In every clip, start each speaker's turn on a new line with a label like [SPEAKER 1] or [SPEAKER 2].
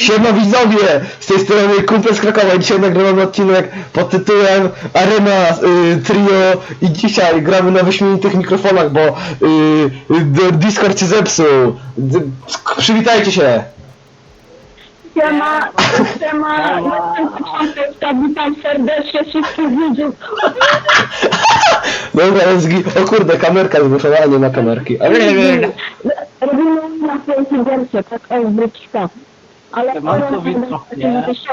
[SPEAKER 1] Siema widzowie! Z tej strony Kumpel z Krakowa i dzisiaj nagrywamy odcinek pod tytułem Arena y, Trio i dzisiaj gramy na wyśmienitych mikrofonach, bo y, y, Discord się zepsuł. D przywitajcie się!
[SPEAKER 2] Siema, siema, początek witam serdecznie wszystkich widzów.
[SPEAKER 1] Dobra, O kurde, kamerka zgłoszona, a nie ma kamerki. Ale.
[SPEAKER 2] Robimy na swojej wersję, tak o wróćka. Ale.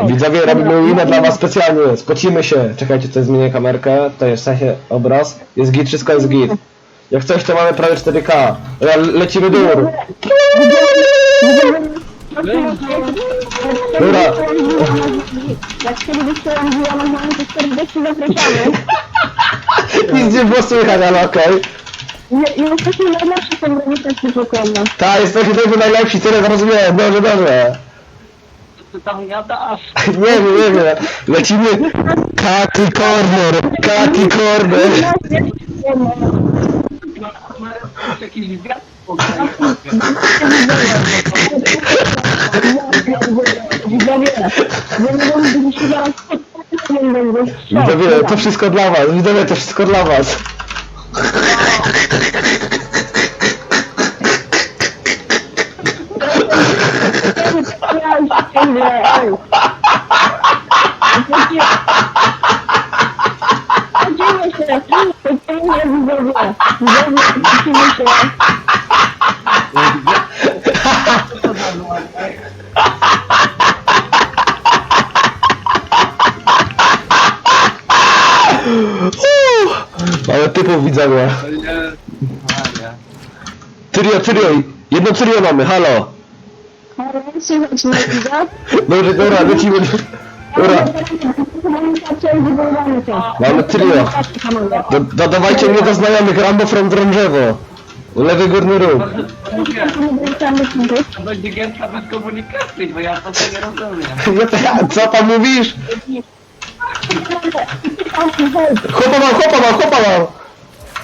[SPEAKER 1] Widzowie, robimy winę dla was specjalnie. Spocimy się. Czekajcie, to zmienię kamerkę. To jest w sensie obraz. Jest git, wszystko jest git. Jak coś, to mamy prawie 4K. Dobra, lecimy dur. Dobra.
[SPEAKER 2] Jak to serdecznie zapraszamy.
[SPEAKER 1] Nic nie było słychać, ale okej.
[SPEAKER 2] Nie jesteśmy najlepsi w tym.
[SPEAKER 1] Tak, jesteśmy tego najlepsi, tyle zrozumiałem. Dobrze, dobrze.
[SPEAKER 3] Ty tam gadasz?
[SPEAKER 1] Nie wiem, nie wiem. Lecimy. Kaki corner, kaki corner.
[SPEAKER 3] Jakiś wiatr
[SPEAKER 2] Widzowie,
[SPEAKER 1] to wszystko dla was. Widzowie, to wszystko dla was.
[SPEAKER 2] Chodzimy się, chodzimy widzowie, widzowie, chodzimy się.
[SPEAKER 1] Ale typów widzowie. Trio, trio. Jedno trio mamy, halo.
[SPEAKER 2] Słychać mnie, widać?
[SPEAKER 1] Dobrze, dobra, lecimy. Dobra, Mamy trio. do, dodawajcie mnie do znajomych Rambo from Drążewo. Lewy górny róg.
[SPEAKER 3] To będzie gęsta bez komunikacji, bo ja to nie rozumiem.
[SPEAKER 1] Co pan mówisz? Chłopa mam, chłopa mam, chłopa mam.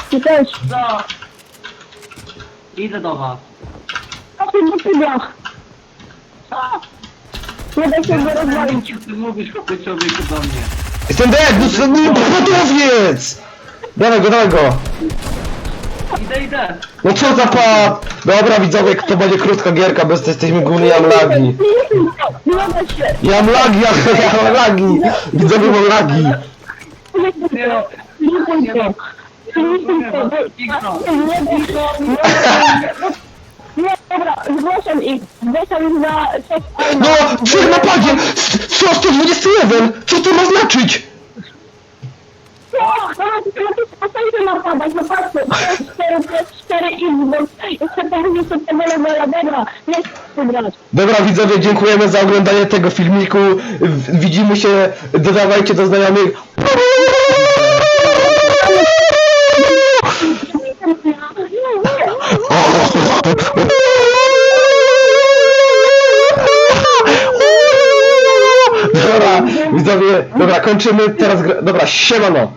[SPEAKER 2] Ty też.
[SPEAKER 3] Co? Idę do was.
[SPEAKER 2] A ty nie pytach. Nie da się go
[SPEAKER 3] Nie
[SPEAKER 2] rozwalić.
[SPEAKER 3] czy ty mówisz, chłopie człowieku do mnie.
[SPEAKER 1] Jestem dead, no co, nie, podowiec! Dawaj go, dawaj go.
[SPEAKER 3] Idę, idę.
[SPEAKER 1] No co za pap? Dobra widzowie, to będzie krótka gierka, bez jesteśmy głównie jam lagi.
[SPEAKER 2] Nie da się.
[SPEAKER 1] Jam lagi, ja, ja mam lagi. Widzowie mam lagi.
[SPEAKER 3] Nie no,
[SPEAKER 2] Nie da się. Nie, dobra, zgłaszam ich. Zgłaszam ich na cześć
[SPEAKER 1] No, trzech napadzie! Co 121? Co to ma znaczyć?
[SPEAKER 2] Postańcie napadać, no patrzcie, PS4, PS4, Xbox, jeszcze powiedzieć sobie tego levela, dobra, nie chcę grać.
[SPEAKER 1] Dobra widzowie, dziękujemy za oglądanie tego filmiku. W- Widzimy się, dodawajcie do znajomych. Widzowie, dobra, kończymy teraz grę. Dobra, siemano.